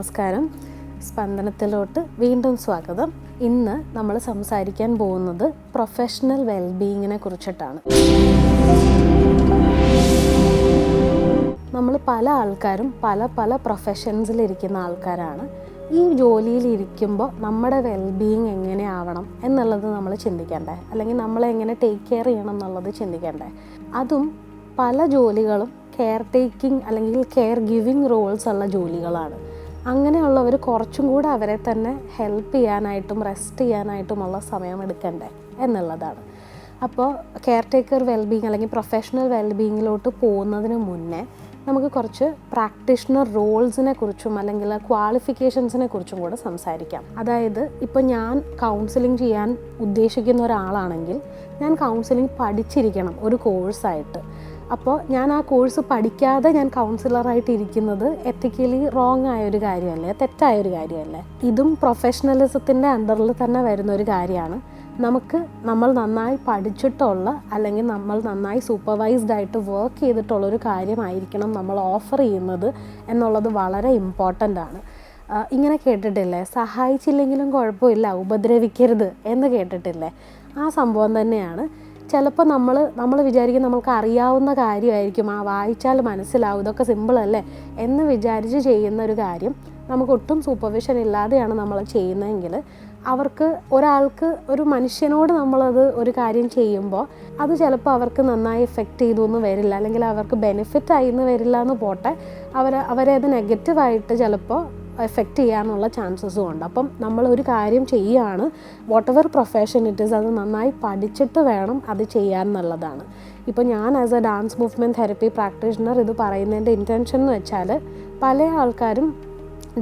നമസ്കാരം. സ്പന്ദനത്തിലോട്ട് വീണ്ടും സ്വാഗതം. ഇന്ന് നമ്മൾ സംസാരിക്കാൻ പോകുന്നത് പ്രൊഫഷണൽ വെൽബീയിങ്ങിനെ കുറിച്ചിട്ടാണ്. നമ്മൾ പല ആൾക്കാരും പല പല പ്രൊഫഷൻസിലിരിക്കുന്ന ആൾക്കാരാണ്. ഈ ജോലിയിലിരിക്കുമ്പോൾ നമ്മുടെ വെൽബീയിങ് എങ്ങനെയാവണം എന്നുള്ളത് നമ്മൾ ചിന്തിക്കണ്ടേ? അല്ലെങ്കിൽ നമ്മളെ എങ്ങനെ ടേക്ക് കെയർ ചെയ്യണം എന്നുള്ളത് ചിന്തിക്കണ്ടേ? അതും പല ജോലികളും കെയർ ടേക്കിംഗ് അല്ലെങ്കിൽ കെയർ ഗിവിങ് റോൾസ് ഉള്ള ജോലികളാണ്. അങ്ങനെയുള്ളവർ കുറച്ചും കൂടെ അവരെ തന്നെ ഹെൽപ്പ് ചെയ്യാനായിട്ടും റെസ്റ്റ് ചെയ്യാനായിട്ടുമുള്ള സമയം എടുക്കണ്ടേ എന്നുള്ളതാണ്. അപ്പോൾ കെയർ ടേക്കർ വെൽബീങ് അല്ലെങ്കിൽ പ്രൊഫഷണൽ വെൽബീങ്ങിലോട്ട് പോകുന്നതിന് മുന്നേ നമുക്ക് കുറച്ച് പ്രാക്ടീഷണർ റോൾസിനെ കുറിച്ചും അല്ലെങ്കിൽ ക്വാളിഫിക്കേഷൻസിനെ കുറിച്ചും കൂടെ സംസാരിക്കാം. അതായത് ഇപ്പോൾ ഞാൻ കൗൺസിലിംഗ് ചെയ്യാൻ ഉദ്ദേശിക്കുന്ന ഒരാളാണെങ്കിൽ ഞാൻ കൗൺസിലിംഗ് പഠിച്ചിരിക്കണം ഒരു കോഴ്സായിട്ട് അപ്പോൾ ഞാൻ ആ കോഴ്സ് പഠിക്കാതെ ഞാൻ കൗൺസിലറായിട്ട് ഇരിക്കുന്നത് എത്തിക്കലി റോങ് ആയ ഒരു കാര്യമല്ലേ? തെറ്റായ ഒരു കാര്യമല്ലേ? ഇതും പ്രൊഫഷണലിസത്തിന്റെ അണ്ടറിൽ തന്നെ വരുന്ന ഒരു കാര്യമാണ്. നമുക്ക് നമ്മൾ നന്നായി പഠിച്ചിട്ടുള്ള അല്ലെങ്കിൽ നമ്മൾ നന്നായി സൂപ്പർവൈസ്ഡ് ആയിട്ട് വർക്ക് ചെയ്തിട്ടുള്ളൊരു കാര്യമായിരിക്കണം നമ്മൾ ഓഫർ ചെയ്യുന്നത് എന്നുള്ളത് വളരെ ഇമ്പോർട്ടന്റ് ആണ്. ഇങ്ങനെ കേട്ടിട്ടില്ലേ? സഹായിച്ചില്ലെങ്കിലും കുഴപ്പമില്ല ഉപദ്രവിക്കരുത് എന്ന് കേട്ടിട്ടില്ലേ? ആ സംഭവം തന്നെയാണ്. ചിലപ്പോൾ നമ്മൾ നമ്മൾ വിചാരിക്കും നമുക്ക് അറിയാവുന്ന കാര്യമായിരിക്കും. ആ വായിച്ചാൽ മനസ്സിലാവും. ഇതൊക്കെ സിമ്പിളല്ലേ എന്ന് വിചാരിച്ച് ചെയ്യുന്ന ഒരു കാര്യം നമുക്ക് ഒട്ടും സൂപ്പർവിഷൻ ഇല്ലാതെയാണ് നമ്മൾ ചെയ്യുന്നതെങ്കിൽ അവർക്ക് ഒരാൾക്ക് ഒരു മനുഷ്യനോട് നമ്മളത് ഒരു കാര്യം ചെയ്യുമ്പോൾ അത് ചിലപ്പോൾ അവർക്ക് നന്നായി എഫക്റ്റ് ചെയ്തു എന്ന് വരില്ല. അല്ലെങ്കിൽ അവർക്ക് ബെനിഫിറ്റ് ആയി എന്ന് വരില്ല എന്ന് പോട്ടെ. അവർ അവരെ അത് നെഗറ്റീവായിട്ട് ചിലപ്പോൾ എഫക്റ്റ് ചെയ്യാനുള്ള ചാൻസസും ഉണ്ട്. അപ്പം നമ്മൾ ഒരു കാര്യം ചെയ്യുകയാണ് whatever profession it is അത് നന്നായി പഠിച്ചിട്ട് വേണം അത് ചെയ്യാൻ എന്നുള്ളതാണ്. ഇപ്പോൾ ഞാൻ as a dance movement therapy practitioner ഇത് പറയുന്നതിന്റെ ഇന്റൻഷൻ എന്ന് വെച്ചാൽ പല ആൾക്കാരും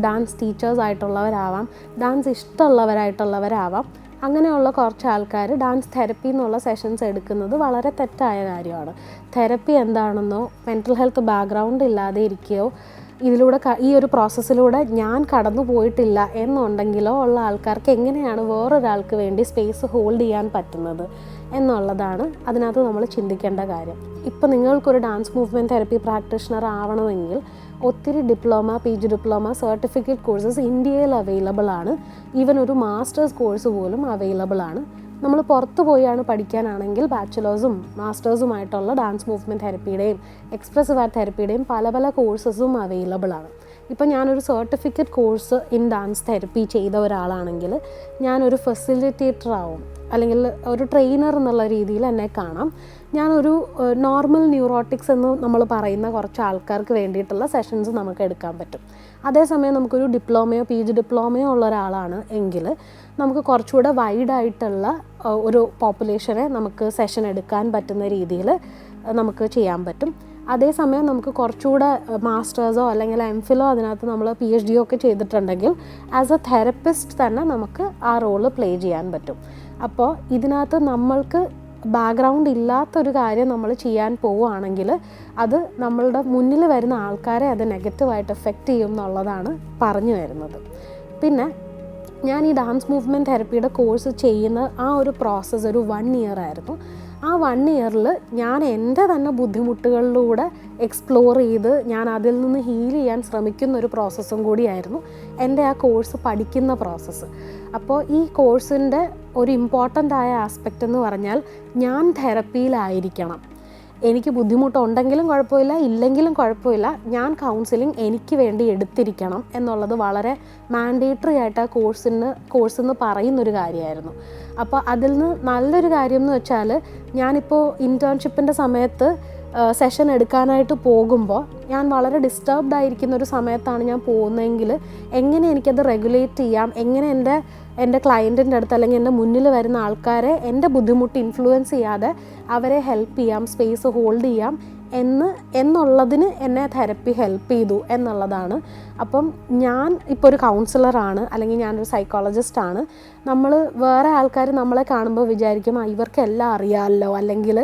ഡാൻസ് ടീച്ചേഴ്സ് ആയിട്ടുള്ളവരാവാം ഡാൻസ് ഇഷ്ടമുള്ളവരായിട്ടുള്ളവരാവാം. അങ്ങനെയുള്ള കുറച്ച് ആൾക്കാർ ഡാൻസ് തെറപ്പി എന്നുള്ള സെഷൻസ് എടുക്കുന്നത് വളരെ തെറ്റായ കാര്യമാണ്. തെറപ്പി എന്താണെന്നോ മെന്റൽ ഹെൽത്ത് ബാക്ക്ഗ്രൗണ്ട് ഇല്ലാതെ ഇരിക്കുകയോ ഇതിലൂടെ ഈ ഒരു പ്രോസസ്സിലൂടെ ഞാൻ കടന്നു പോയിട്ടില്ല എന്നുണ്ടെങ്കിലോ ഉള്ള ആൾക്കാർക്ക് എങ്ങനെയാണ് വേറൊരാൾക്ക് വേണ്ടി സ്പേസ് ഹോൾഡ് ചെയ്യാൻ പറ്റുന്നത് എന്നുള്ളതാണ് അതിനകത്ത് നമ്മൾ ചിന്തിക്കേണ്ട കാര്യം. ഇപ്പം നിങ്ങൾക്കൊരു ഡാൻസ് മൂവ്മെന്റ് തെറപ്പി പ്രാക്ടീഷണർ ആവണമെങ്കിൽ ഒത്തിരി diploma P G diploma certificate courses ഇന്ത്യയിൽ അവൈലബിൾ ആണ്. ഈവൻ ഒരു മാസ്റ്റേഴ്സ് കോഴ്സ് പോലും അവൈലബിൾ ആണ്. നമ്മൾ പുറത്ത് പോയാണ് പഠിക്കാനാണെങ്കിൽ ബാച്ചിലേഴ്സും മാസ്റ്റേഴ്സുമായിട്ടുള്ള ഡാൻസ് മൂവ്മെന്റ് തെറപ്പിയുടെയും എക്സ്പ്രസീവ് ആർട്ട് തെറപ്പിയുടെയും പല പല കോഴ്സസും അവൈലബിൾ ആണ്. ഇപ്പോൾ ഞാനൊരു certificate course in dance therapy ചെയ്ത ഒരാളാണെങ്കിൽ ഞാനൊരു ഫെസിലിറ്റേറ്റർ ആവും. അല്ലെങ്കിൽ ഒരു ട്രെയിനർ എന്നുള്ള രീതിയിൽ എന്നെ കാണാം. ഞാനൊരു നോർമൽ ന്യൂറോട്ടിക്സ് എന്ന് നമ്മൾ പറയുന്ന കുറച്ച് ആൾക്കാർക്ക് വേണ്ടിയിട്ടുള്ള സെഷൻസ് നമുക്ക് എടുക്കാൻ പറ്റും. അതേസമയം നമുക്കൊരു ഡിപ്ലോമയോ പി ജി ഡിപ്ലോമയോ ഉള്ള ഒരാളാണ് എങ്കിൽ നമുക്ക് കുറച്ചുകൂടെ വൈഡായിട്ടുള്ള ഒരു പോപ്പുലേഷനെ നമുക്ക് സെഷൻ എടുക്കാൻ പറ്റുന്ന രീതിയിൽ നമുക്ക് ചെയ്യാൻ പറ്റും. അതേസമയം നമുക്ക് കുറച്ചുകൂടെ മാസ്റ്റേഴ്സോ അല്ലെങ്കിൽ എം ഫിലോ അതിനകത്ത് നമ്മൾ പി എച്ച് ഡിയോ ഒക്കെ ചെയ്തിട്ടുണ്ടെങ്കിൽ ആസ് എ തെറപ്പിസ്റ്റ് തന്നെ നമുക്ക് ആ റോൾ പ്ലേ ചെയ്യാൻ പറ്റും. അപ്പോൾ ഇതിനകത്ത് നമ്മൾക്ക് ബാക്ക്ഗ്രൗണ്ട് ഇല്ലാത്തൊരു കാര്യം നമ്മൾ ചെയ്യാൻ പോവുകയാണെങ്കിൽ അത് നമ്മളുടെ മുന്നിൽ വരുന്ന ആൾക്കാരെ അത് നെഗറ്റീവായിട്ട് എഫക്റ്റ് ചെയ്യും എന്നുള്ളതാണ് പറഞ്ഞു വരുന്നത്. പിന്നെ ഞാൻ ഈ ഡാൻസ് മൂവ്മെന്റ് തെറപ്പിയുടെ കോഴ്സ് ചെയ്യുന്ന ആ ഒരു പ്രോസസ്സ് ഒരു വൺ ഇയർ ആയിരുന്നു. ആ വൺ ഇയറിൽ ഞാൻ എന്റെ തന്നെ ബുദ്ധിമുട്ടുകളിലൂടെ എക്സ്പ്ലോർ ചെയ്ത് ഞാൻ അതിൽ നിന്ന് ഹീൽ ചെയ്യാൻ ശ്രമിക്കുന്ന ഒരു പ്രോസസ്സും കൂടിയായിരുന്നു എന്റെ ആ കോഴ്സ് പഠിക്കുന്ന പ്രോസസ്സ് അപ്പോൾ ഈ കോഴ്സിന്റെ ഒരു ഇമ്പോർട്ടന്റ് ആയ ആസ്പെക്റ്റ് എന്ന് പറഞ്ഞാൽ ഞാൻ തെറപ്പിയിലായിരിക്കണം എനിക്ക് ബുദ്ധിമുട്ടുണ്ടെങ്കിലും കുഴപ്പമില്ല ഇല്ലെങ്കിലും കുഴപ്പമില്ല. ഞാൻ കൗൺസിലിംഗ് എനിക്ക് വേണ്ടി എടുത്തിരിക്കണം എന്നുള്ളത് വളരെ മാൻഡേറ്ററി ആയിട്ട് ആ കോഴ്സിന് കോഴ്സ് എന്ന് പറയുന്നൊരു കാര്യമായിരുന്നു. അപ്പോൾ അതിൽ നിന്ന് നല്ലൊരു കാര്യം എന്ന് വെച്ചാൽ ഞാനിപ്പോൾ ഇന്റേൺഷിപ്പിന്റെ സമയത്ത് സെഷൻ എടുക്കാനായിട്ട് പോകുമ്പോൾ ഞാൻ വളരെ ഡിസ്റ്റർബ്ഡ് ആയിരിക്കുന്ന ഒരു സമയത്താണ് ഞാൻ പോകുന്നതെങ്കിൽ എങ്ങനെ എനിക്കത് റെഗുലേറ്റ് ചെയ്യാം എങ്ങനെ എന്റെ എന്റെ ക്ലയന്റിന്റെ അടുത്ത് അല്ലെങ്കിൽ എന്റെ മുന്നിൽ വരുന്ന ആൾക്കാരെ എന്റെ ബുദ്ധിമുട്ട് ഇൻഫ്ലുവൻസ് ചെയ്യാതെ അവരെ ഹെൽപ്പ് ചെയ്യാം സ്പേസ് ഹോൾഡ് ചെയ്യാം എന്ന് എന്നുള്ളതിന് എന്നെ തെറപ്പി ഹെൽപ്പ് ചെയ്തു എന്നുള്ളതാണ്. അപ്പം ഞാൻ ഇപ്പോൾ ഒരു കൗൺസിലറാണ് അല്ലെങ്കിൽ ഞാനൊരു സൈക്കോളജിസ്റ്റാണ് നമ്മൾ വേറെ ആൾക്കാർ നമ്മളെ കാണുമ്പോൾ വിചാരിക്കും "ആ, ഇവർക്കെല്ലാം അറിയാമല്ലോ അല്ലെങ്കിൽ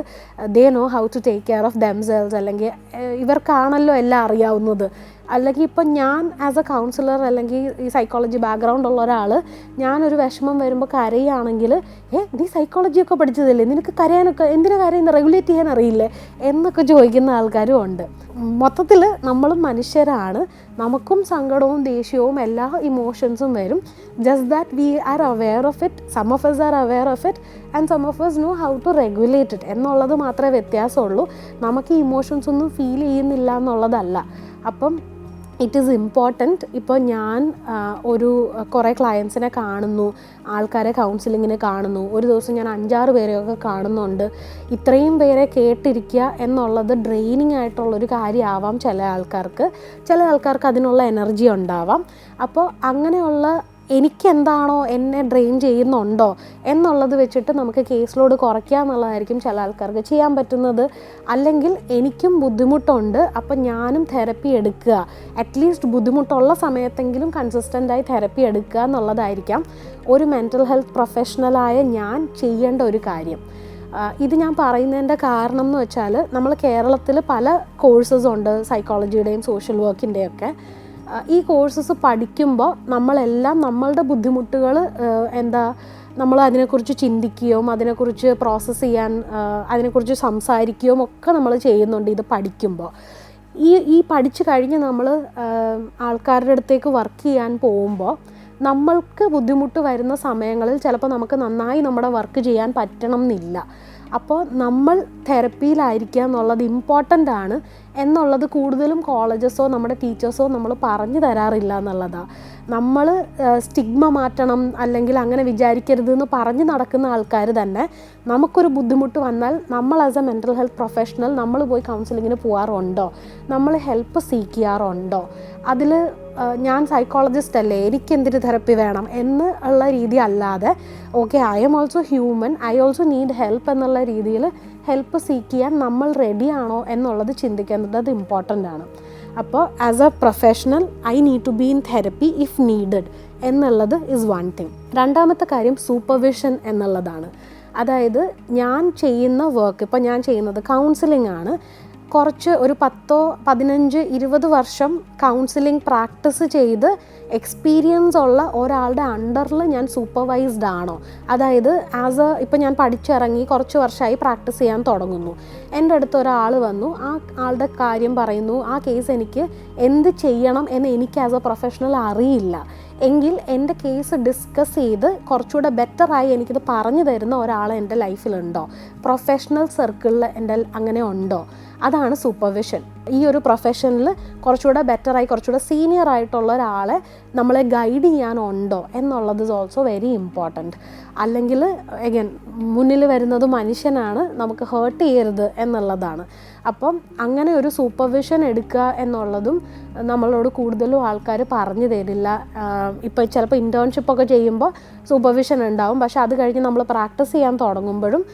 they know how to take care of themselves അല്ലെങ്കിൽ ഇവർക്കാണല്ലോ എല്ലാം അറിയാവുന്നത്. അല്ലെങ്കിൽ ഇപ്പം ഞാൻ ആസ് എ കൗൺസിലർ അല്ലെങ്കിൽ ഈ സൈക്കോളജി ബാക്ക്ഗ്രൗണ്ട് ഉള്ള ഒരാൾ ഞാനൊരു വിഷമം വരുമ്പോൾ കരയുകയാണെങ്കിൽ ഏ നീ സൈക്കോളജിയൊക്കെ പഠിച്ചതല്ലേ? നിനക്ക് കരയാനൊക്കെ എന്തിനാ കരയുന്നത് റെഗുലേറ്റ് ചെയ്യാൻ അറിയില്ലേ എന്നൊക്കെ ചോദിക്കുന്ന ആൾക്കാരും ഉണ്ട്. മൊത്തത്തിൽ നമ്മൾ മനുഷ്യരാണ്. നമുക്കും സങ്കടവും ദേഷ്യവും എല്ലാ ഇമോഷൻസും വരും. Just that we are aware of it some of us are aware of it and some of us know how to regulate it എന്നുള്ളത് മാത്രമേ വ്യത്യാസമുള്ളൂ. നമുക്ക് ഇമോഷൻസ് ഒന്നും ഫീൽ ചെയ്യുന്നില്ല എന്നുള്ളതല്ല. അപ്പം ഇറ്റ് ഈസ് ഇമ്പോർട്ടന്റ് ഇപ്പോൾ ഞാൻ ഒരു കുറേ ക്ലയൻസിനെ കാണുന്നു. ആൾക്കാരെ കൗൺസിലിങ്ങിന് കാണുന്നു. ഒരു ദിവസം ഞാൻ അഞ്ചാറ് പേരെയൊക്കെ കാണുന്നുണ്ട്. ഇത്രയും പേരെ കേട്ടിരിക്കുക എന്നുള്ളത് ഡ്രെയിനിങ് ആയിട്ടുള്ളൊരു കാര്യമാവാം ചില ആൾക്കാർക്ക്. ചില ആൾക്കാർക്ക് അതിനുള്ള എനർജി ഉണ്ടാവാം. അപ്പോൾ അങ്ങനെയുള്ള എനിക്കെന്താണോ എന്നെ ഡ്രെയിൻ ചെയ്യുന്നുണ്ടോ എന്നുള്ളത് വെച്ചിട്ട് നമുക്ക് കേസ് ലോഡ് കുറയ്ക്കുക എന്നുള്ളതായിരിക്കും ചില ആൾക്കാർക്ക് ചെയ്യാൻ പറ്റുന്നത്. അല്ലെങ്കിൽ എനിക്കും ബുദ്ധിമുട്ടുണ്ട് അപ്പം ഞാനും തെറപ്പി എടുക്കുക. അറ്റ്ലീസ്റ്റ് ബുദ്ധിമുട്ടുള്ള സമയത്തെങ്കിലും കൺസിസ്റ്റന്റായി തെറപ്പി എടുക്കുക എന്നുള്ളതായിരിക്കാം. ഒരു മെന്റൽ ഹെൽത്ത് പ്രൊഫഷണലായ ഞാൻ ചെയ്യേണ്ട ഒരു കാര്യം. ഇത് ഞാൻ പറയുന്നതിന്റെ കാരണം എന്ന് വെച്ചാൽ നമ്മൾ കേരളത്തിൽ പല കോഴ്സസ് ഉണ്ട് സൈക്കോളജിയുടെയും സോഷ്യൽ വർക്കിന്റെയും ഒക്കെ ആ, ഈ കോഴ്സസ് പഠിക്കുമ്പോൾ നമ്മളെല്ലാം നമ്മളുടെ ബുദ്ധിമുട്ടുകൾ എന്താ നമ്മൾ അതിനെക്കുറിച്ച് ചിന്തിക്കുകയും അതിനെക്കുറിച്ച് പ്രോസസ്സ് ചെയ്യാൻ അതിനെക്കുറിച്ച് സംസാരിക്കുകയും ഒക്കെ നമ്മൾ ചെയ്യുന്നുണ്ട് ഇത് പഠിക്കുമ്പോൾ ഈ ഈ പഠിച്ചു കഴിഞ്ഞ് നമ്മൾ ആൾക്കാരുടെ അടുത്തേക്ക് വർക്ക് ചെയ്യാൻ പോകുമ്പോൾ നമ്മൾക്ക് ബുദ്ധിമുട്ട് വരുന്ന സമയങ്ങളിൽ ചിലപ്പോൾ നമുക്ക് നന്നായി നമ്മുടെ വർക്ക് ചെയ്യാൻ പറ്റണം എന്നില്ല. അപ്പോൾ നമ്മൾ തെറപ്പിയിലായിരിക്കുക എന്നുള്ളത് ഇമ്പോർട്ടന്റ് ആണ്. എന്നുള്ളത് കൂടുതലും കോളേജസോ നമ്മുടെ ടീച്ചേഴ്സോ നമ്മൾ പറഞ്ഞു തരാറില്ല എന്നുള്ളതാണ് നമ്മൾ സ്റ്റിഗ്മ മാറ്റണം അല്ലെങ്കിൽ അങ്ങനെ വിചാരിക്കരുത് എന്ന് പറഞ്ഞ് നടക്കുന്ന ആൾക്കാർ തന്നെ നമുക്കൊരു ബുദ്ധിമുട്ട് വന്നാൽ നമ്മൾ as a mental health professional നമ്മൾ പോയി കൗൺസിലിങ്ങിന് പോകാറുണ്ടോ നമ്മൾ ഹെൽപ്പ് സീക്ക് ചെയ്യാറുണ്ടോ? അതിൽ ഞാൻ സൈക്കോളജിസ്റ്റ് അല്ലേ എനിക്ക് എന്തിന് തെറപ്പി വേണം എന്ന് ഉള്ള രീതി അല്ലാതെ okay I'm also human I also need help എന്നുള്ള രീതിയിൽ ഹെൽപ്പ് സീക്ക് ചെയ്യാൻ നമ്മൾ റെഡിയാണോ എന്നുള്ളത് ചിന്തിക്കേണ്ടത് അത് ഇമ്പോർട്ടന്റ് ആണ്. അപ്പോൾ as a professional I need to be in therapy if needed എന്നുള്ളത് ഇസ് വൺ തിങ് രണ്ടാമത്തെ കാര്യം സൂപ്പർവിഷൻ എന്നുള്ളതാണ്. അതായത് ഞാൻ ചെയ്യുന്ന വർക്ക് ഇപ്പോൾ ഞാൻ ചെയ്യുന്നത് കൗൺസിലിംഗ് ആണ്. കുറച്ച് ഒരു പത്തോ പതിനഞ്ച് ഇരുപത് വർഷം കൗൺസിലിംഗ് പ്രാക്ടീസ് ചെയ്ത് എക്സ്പീരിയൻസ് ഉള്ള ഒരാളുടെ അണ്ടറിൽ ഞാൻ സൂപ്പർവൈസ്ഡ് ആണോ? അതായത് ആസ് എ ഇപ്പം ഞാൻ പഠിച്ചിറങ്ങി കുറച്ച് വർഷമായി പ്രാക്ടീസ് ചെയ്യാൻ തുടങ്ങുന്നു. എന്റെ അടുത്ത് ഒരാൾ വന്നു ആ ആളുടെ കാര്യം പറയുന്നു ആ കേസ് എനിക്ക് എന്ത് ചെയ്യണം എന്ന് എനിക്ക് ആസ് എ പ്രൊഫഷണൽ അറിയില്ല. എങ്കിൽ എന്റെ കേസ് ഡിസ്കസ് ചെയ്ത് കുറച്ചുകൂടെ ബെറ്ററായി എനിക്കിത് പറഞ്ഞു തരുന്ന ഒരാൾ എന്റെ ലൈഫിലുണ്ടോ പ്രൊഫഷണൽ സർക്കിളിൽ എന്റെ അങ്ങനെ ഉണ്ടോ? അതാണ് സൂപ്പർവിഷൻ. ഈ ഒരു പ്രൊഫഷനിൽ കുറച്ചുകൂടെ ബെറ്ററായി കുറച്ചുകൂടെ സീനിയർ ആയിട്ടുള്ള ഒരാളെ നമ്മളെ ഗൈഡ് ചെയ്യാനുണ്ടോ എന്നുള്ളത് ഇസ് ഓൾസോ വെരി ഇമ്പോർട്ടന്റ് അല്ലെങ്കിൽ എഗൻ മുന്നിൽ വരുന്നത് മനുഷ്യനാണ് നമുക്ക് ഹേർട്ട് ചെയ്യരുത് എന്നുള്ളതാണ്. അപ്പം അങ്ങനെ ഒരു സൂപ്പർവിഷൻ എടുക്കുക എന്നുള്ളതും നമ്മളോട് കൂടുതലും ആൾക്കാർ പറഞ്ഞു തരില്ല. ഇപ്പോൾ ചിലപ്പോൾ ഇന്റേൺഷിപ്പൊക്കെ ചെയ്യുമ്പോൾ സൂപ്പർവിഷൻ ഉണ്ടാവും. പക്ഷെ അത് കഴിഞ്ഞ് നമ്മൾ പ്രാക്ടീസ് ചെയ്യാൻ തുടങ്ങുമ്പോഴും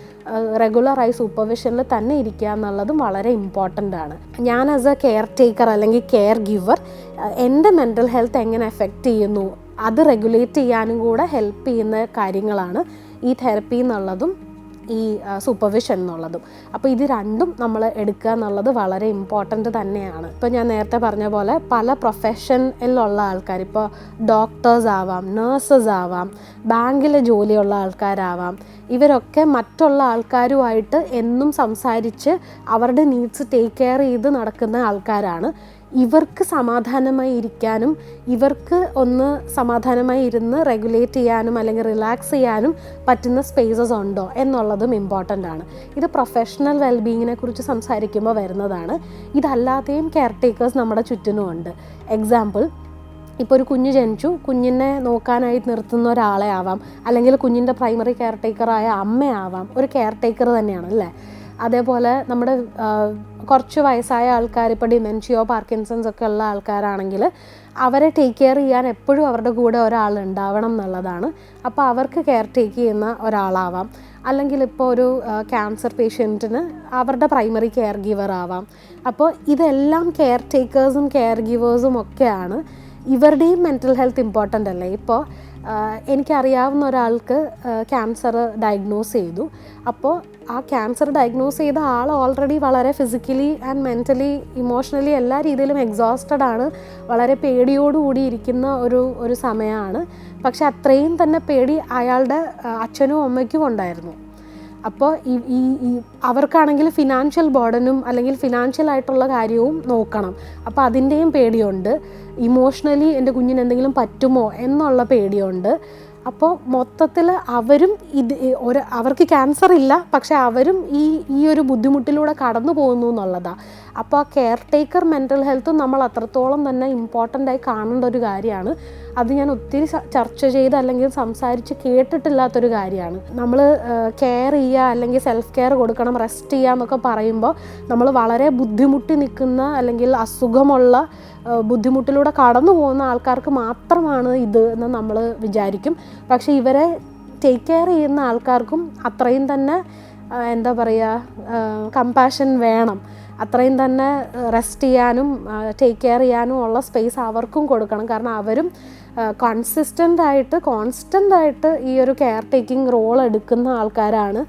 റെഗുലറായി സൂപ്പർവിഷനിൽ തന്നെ ഇരിക്കുക എന്നുള്ളതും വളരെ ഇമ്പോർട്ടന്റ് ആണ്. ഞാൻ ആസ് എ കെയർ ടേക്കർ അല്ലെങ്കിൽ കെയർ ഗിവർ എന്റെ മെന്റൽ ഹെൽത്ത് എങ്ങനെ എഫക്റ്റ് ചെയ്യുന്നു? അത് റെഗുലേറ്റ് ചെയ്യാനും കൂടെ ഹെൽപ്പ് ചെയ്യുന്ന കാര്യങ്ങളാണ് ഈ തെറപ്പി എന്നുള്ളതും ഈ സൂപ്പർവിഷൻ എന്നുള്ളതും. അപ്പോൾ ഇത് രണ്ടും നമ്മൾ എടുക്കുക എന്നുള്ളത് വളരെ ഇമ്പോർട്ടന്റ് തന്നെയാണ്. ഇപ്പോൾ ഞാൻ നേരത്തെ പറഞ്ഞ പോലെ പല പ്രൊഫഷനിലുള്ള ആൾക്കാർ ഇപ്പോൾ ഡോക്ടേഴ്സ് ആവാം നേഴ്സസ് ആവാം ബാങ്കിലെ ജോലിയുള്ള ആൾക്കാരാവാം ഇവരൊക്കെ മറ്റുള്ള ആൾക്കാരുമായിട്ട് എന്നും സംസാരിച്ച് അവരുടെ നീഡ്സ് ടേക്ക് കെയർ ചെയ്ത് നടക്കുന്ന ആൾക്കാരാണ്. ഇവർക്ക് സമാധാനമായി ഇരിക്കാനും ഇവർക്ക് ഒന്ന് സമാധാനമായി ഇരുന്ന് റെഗുലേറ്റ് ചെയ്യാനും അല്ലെങ്കിൽ റിലാക്സ് ചെയ്യാനും പറ്റുന്ന സ്പേസസ് ഉണ്ടോ എന്നുള്ളതും ഇമ്പോർട്ടന്റ് ആണ്. ഇത് പ്രൊഫഷണൽ വെൽബീങ്ങിനെ കുറിച്ച് സംസാരിക്കുമ്പോൾ വരുന്നതാണ്. ഇതല്ലാതെയും കെയർ ടേക്കേഴ്സ് നമ്മുടെ ചുറ്റിനും ഉണ്ട്. എക്സാമ്പിൾ ഇപ്പോൾ ഒരു കുഞ്ഞ് ജനിച്ചു കുഞ്ഞിനെ നോക്കാനായി നിർത്തുന്ന ഒരാളെ ആവാം. അല്ലെങ്കിൽ കുഞ്ഞിന്റെ പ്രൈമറി കെയർ ടേക്കറായ അമ്മയാവാം ഒരു കെയർ ടേക്കർ തന്നെയാണ് അല്ലേ? അതേപോലെ നമ്മുടെ കുറച്ച് വയസ്സായ ആൾക്കാർ ഇപ്പോൾ ഡിമെൻഷിയോ പാർക്കിൻസൺസ് ഒക്കെ ഉള്ള ആൾക്കാരാണെങ്കിൽ അവരെ ടേക്ക് കെയർ ചെയ്യാൻ എപ്പോഴും അവരുടെ കൂടെ ഒരാൾ ഉണ്ടാവണം എന്നുള്ളതാണ്. അപ്പോൾ അവർക്ക് കെയർ ടേക്ക് ചെയ്യുന്ന ഒരാളാവാം. അല്ലെങ്കിൽ ഇപ്പോൾ ഒരു ക്യാൻസർ പേഷ്യന്റിന് അവരുടെ പ്രൈമറി കെയർ ഗിവർ ആവാം. അപ്പോൾ ഇതെല്ലാം കെയർ ടേക്കേഴ്സും കെയർ ഗിവേഴ്സും ഒക്കെയാണ്. ഇവരുടെയും മെന്റൽ ഹെൽത്ത് ഇമ്പോർട്ടന്റ് അല്ലേ? ഇപ്പോൾ എനിക്കറിയാവുന്ന ഒരാൾക്ക് ക്യാൻസർ ഡയഗ്നോസ് ചെയ്തു. അപ്പോൾ ആ ക്യാൻസർ ഡയഗ്നോസ് ചെയ്ത ആൾ ഓൾറെഡി വളരെ ഫിസിക്കലി ആൻഡ് മെന്റലി ഇമോഷണലി എല്ലാ രീതിയിലും എക്സോസ്റ്റഡ് ആണ്. വളരെ പേടിയോടുകൂടി ഇരിക്കുന്ന ഒരു ഒരു സമയമാണ് പക്ഷെ അത്രയും തന്നെ പേടി അയാളുടെ അച്ഛനും അമ്മയ്ക്കും ഉണ്ടായിരുന്നു. അപ്പോൾ ഈ ഈ അവർക്കാണെങ്കിൽ ഫിനാൻഷ്യൽ ബോർഡനും അല്ലെങ്കിൽ ഫിനാൻഷ്യൽ ആയിട്ടുള്ള കാര്യവും നോക്കണം. അപ്പോൾ അതിന്റെയും പേടിയുണ്ട്. ഇമോഷണലി എന്റെ കുഞ്ഞിന് എന്തെങ്കിലും പറ്റുമോ എന്നുള്ള പേടിയുണ്ട്. അപ്പോൾ മൊത്തത്തിൽ അവരും ഇത് ഒരു അവർക്ക് ക്യാൻസർ ഇല്ല പക്ഷെ അവരും ഈ ഈ ഒരു ബുദ്ധിമുട്ടിലൂടെ കടന്നു പോകുന്നു എന്നുള്ളതാണ് അപ്പോൾ ആ കെയർ ടേക്കർ മെന്റൽ ഹെൽത്തും നമ്മൾ അത്രത്തോളം തന്നെ ഇമ്പോർട്ടന്റ് ആയി കാണേണ്ട ഒരു കാര്യമാണ്. അത് ഞാൻ ഒത്തിരി ചർച്ച ചെയ്ത് അല്ലെങ്കിൽ സംസാരിച്ച് കേട്ടിട്ടില്ലാത്തൊരു കാര്യമാണ്. നമ്മൾ കെയർ ചെയ്യുക അല്ലെങ്കിൽ സെൽഫ് കെയർ കൊടുക്കണം റെസ്റ്റ് ചെയ്യുക എന്നൊക്കെ പറയുമ്പോൾ നമ്മൾ വളരെ ബുദ്ധിമുട്ടി നിൽക്കുന്ന അല്ലെങ്കിൽ അസുഖമുള്ള ബുദ്ധിമുട്ടിലൂടെ കടന്നു പോകുന്ന ആൾക്കാർക്ക് മാത്രമാണ് ഇത് എന്ന് നമ്മൾ വിചാരിക്കും. പക്ഷേ ഇവരെ ടേക്ക് കെയർ ചെയ്യുന്ന ആൾക്കാർക്കും അത്രയും തന്നെ എന്താ പറയുക കമ്പാഷൻ വേണം. അത്രയും തന്നെ റെസ്റ്റ് ചെയ്യാനും ടേക്ക് കെയർ ചെയ്യാനും ഉള്ള സ്പേസ് അവർക്കും കൊടുക്കണം. കാരണം അവരും കൺസിസ്റ്റന്റ് ആയിട്ട് കോൺസ്റ്റന്റ് ആയിട്ട് ഈ ഒരു കെയർ ടേക്കിംഗ് റോൾ എടുക്കുന്ന ആൾക്കാരാണ്.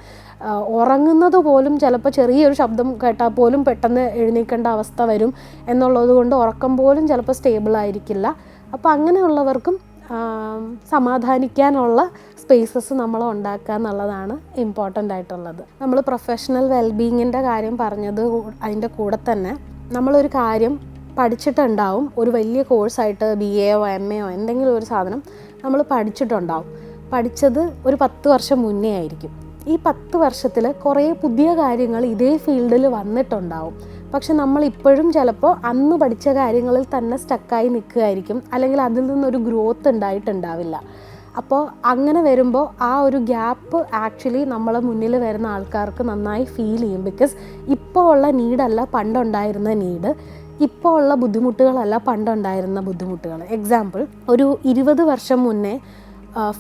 ഉറങ്ങുന്നത് പോലും ചിലപ്പോൾ ചെറിയൊരു ശബ്ദം കേട്ടാൽ പോലും പെട്ടെന്ന് എഴുന്നേൽക്കേണ്ട അവസ്ഥ വരും. എന്നുള്ളത് കൊണ്ട് ഉറക്കം പോലും ചിലപ്പോൾ സ്റ്റേബിൾ ആയിരിക്കില്ല. അപ്പോൾ അങ്ങനെയുള്ളവർക്കും സമാധാനിക്കാനുള്ള സ്പേസസ് നമ്മൾ ഉണ്ടാക്കുക എന്നുള്ളതാണ് ഇമ്പോർട്ടന്റ് ആയിട്ടുള്ളത്. നമ്മൾ പ്രൊഫഷണൽ വെൽബീങ്ങിന്റെ കാര്യം പറഞ്ഞത് അതിന്റെ കൂടെ തന്നെ നമ്മളൊരു കാര്യം പഠിച്ചിട്ടുണ്ടാവും. ഒരു വലിയ കോഴ്സായിട്ട് ബി എയോ എം എയോ എന്തെങ്കിലും ഒരു സാധനം നമ്മൾ പഠിച്ചിട്ടുണ്ടാവും. പഠിച്ചത് ഒരു പത്ത് വർഷം മുന്നേ ആയിരിക്കും. ഈ പത്ത് വർഷത്തിൽ കുറേ പുതിയ കാര്യങ്ങൾ ഇതേ ഫീൽഡിൽ വന്നിട്ടുണ്ടാവും. പക്ഷെ നമ്മൾ ഇപ്പോഴും ചിലപ്പോൾ അന്ന് പഠിച്ച കാര്യങ്ങളിൽ തന്നെ സ്റ്റക്കായി നിൽക്കുകയായിരിക്കും. അല്ലെങ്കിൽ അതിൽ നിന്നൊരു ഗ്രോത്ത് ഉണ്ടായിട്ടുണ്ടാവില്ല. അപ്പോൾ അങ്ങനെ വരുമ്പോൾ ആ ഒരു ഗ്യാപ്പ് ആക്ച്വലി നമ്മളെ മുന്നിൽ വരുന്ന ആൾക്കാർക്ക് നന്നായി ഫീൽ ചെയ്യും. ബിക്കോസ് ഇപ്പോൾ ഉള്ള നീഡല്ല പണ്ടുണ്ടായിരുന്ന നീഡ്. ഇപ്പോൾ ഉള്ള ബുദ്ധിമുട്ടുകളല്ല പണ്ടുണ്ടായിരുന്ന ബുദ്ധിമുട്ടുകൾ എക്സാമ്പിൾ ഒരു ഇരുപത് വർഷം മുന്നേ